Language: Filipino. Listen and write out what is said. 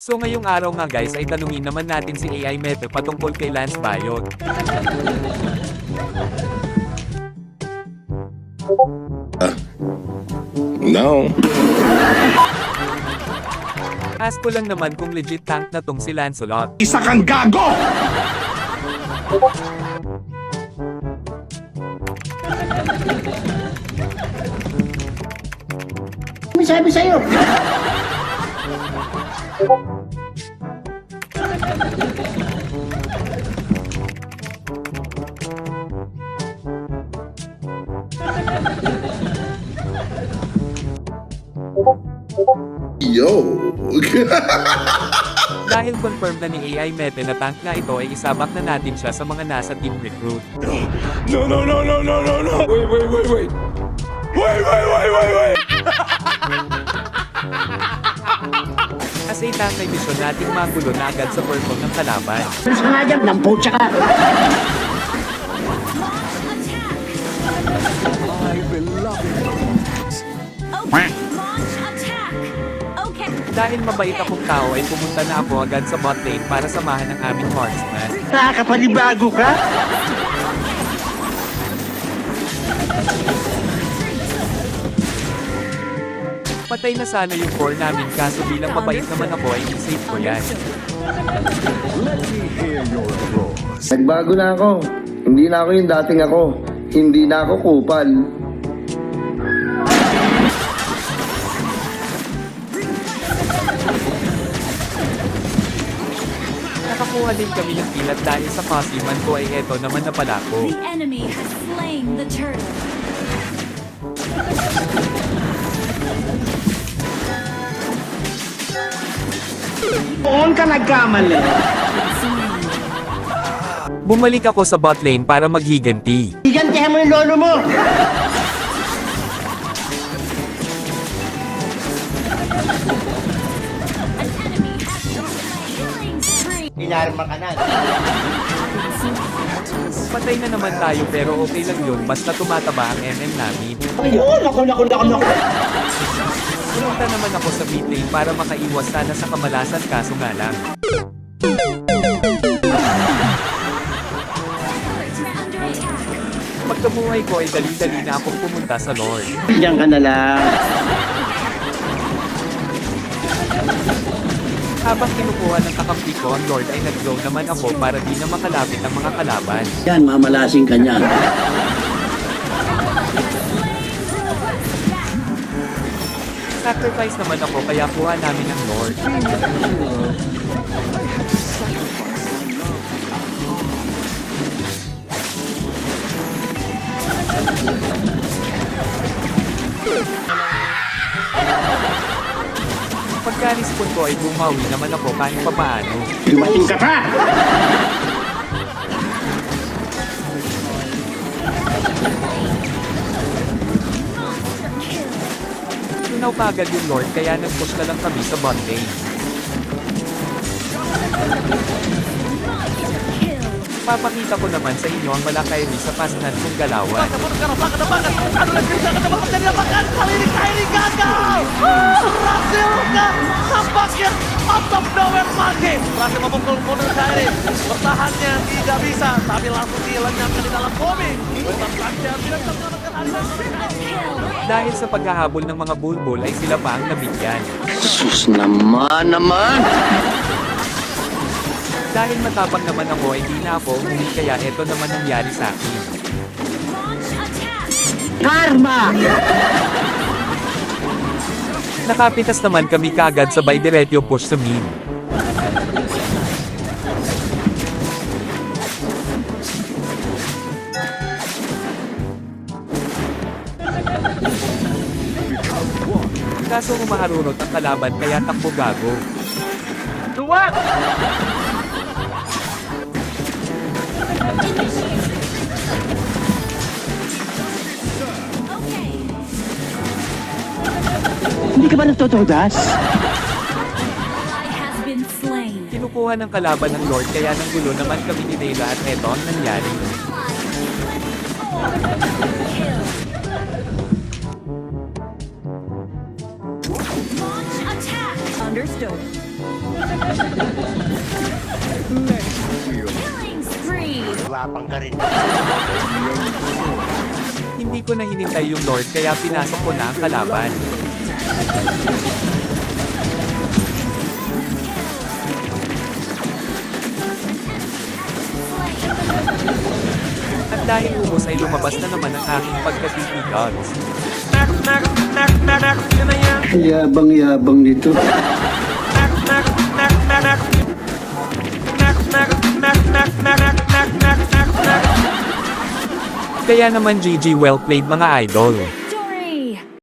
So ngayong araw nga guys ay tanungin naman natin si AI Mete patungkol kay Lance Bayot. No. Ask ko lang naman kung legit tank na tong si Lancelot. Isa kang gago! May sabi sa'yo. Yo. Dahil confirmed na ni AI Mete na tank na ito ay isabak na natin siya sa mga nasa team recruit. no, no, no, no, no, no, no. Wait, wait, wait, wait. Wait, wait, wait, wait, wait. As a tank ay misyon nating magulo na agad sa purple ng kalaban. Ano sa nga dyan? Namputsa ka. Okay, launch attack. Okay. Dahil mabait akong tao ay pumunta na ako agad sa bot lane para samahan ang aming marksman. Nakakapanibago ka? Patay na sana yung core namin kaso bilang mabait naman ako ay isave ko yan. Nagbago na ako. Hindi na ako yung dating ako. Hindi na ako kupal. Nakakuha din kami ng kilat dahil sa Cosliman ko ay eto naman na pala ko. The enemy has slain the turtle. Doon ka nagkamali. Bumalik ako sa bot lane para maghiganti. Igantihan mo yung lolo mo. Inarma ka na. Patay na naman tayo pero okay lang yun basta tumataba ang MM namin. Ayun, ako, ako, ako, ako. Pumunta naman ako sa mid lane para makaiwas sana sa kamalasan kaso nga lang. Pagkabuhay ko ay dali-dali na akong pumunta sa Lord. Diyan ka na lang. Habang kinukuha ng kakampi ko ang Lord ay nag-glow naman ako para di na makalapit ang mga kalaban. Yan, mamalasing ka niyan. Sacrifice naman ako kaya kuha namin ang Lord. Pagka-respawn ko ay bumawi naman ako kahit papaano. Dumating ka pa! Tunaw kagad yung Lord kaya nag-push na lang kami sa kill. Papakita ko naman sa inyo ang malakayri sa pasanan kong galawan. Tampaknya out of nowhere mati. Berhasil memukul mundur Kairi. Bertahannya tidak bisa, tapi langsung dilenyapkan di dalam bombing. Tetap saja tidak bisa. Dahil sa paghahabol ng mga bulbul ay sila pa ang nabigyan. Sus naman naman! Dahil matapang naman ako ay di na ako umuwi kaya eto naman nangyari sa akin. Karma! Nakapitas naman kami kagad sabay diretyo push sa mid. Kaso umaharurot ang kalaban kaya takbo gago. Okay. Hindi ka ba slain. Kinukuha ng kalaban ng Lord kaya nang gulo naman kami ni Layla at eto ang nangyari. Understood. Killing spree. Hindi ko na hinintay yung Lord kaya pinasok ko na ang kalaban. At dahil ubos ay lumabas na naman ang aking pagkatitigods. Yabang-yabang nito. Kaya naman GG well played mga idol.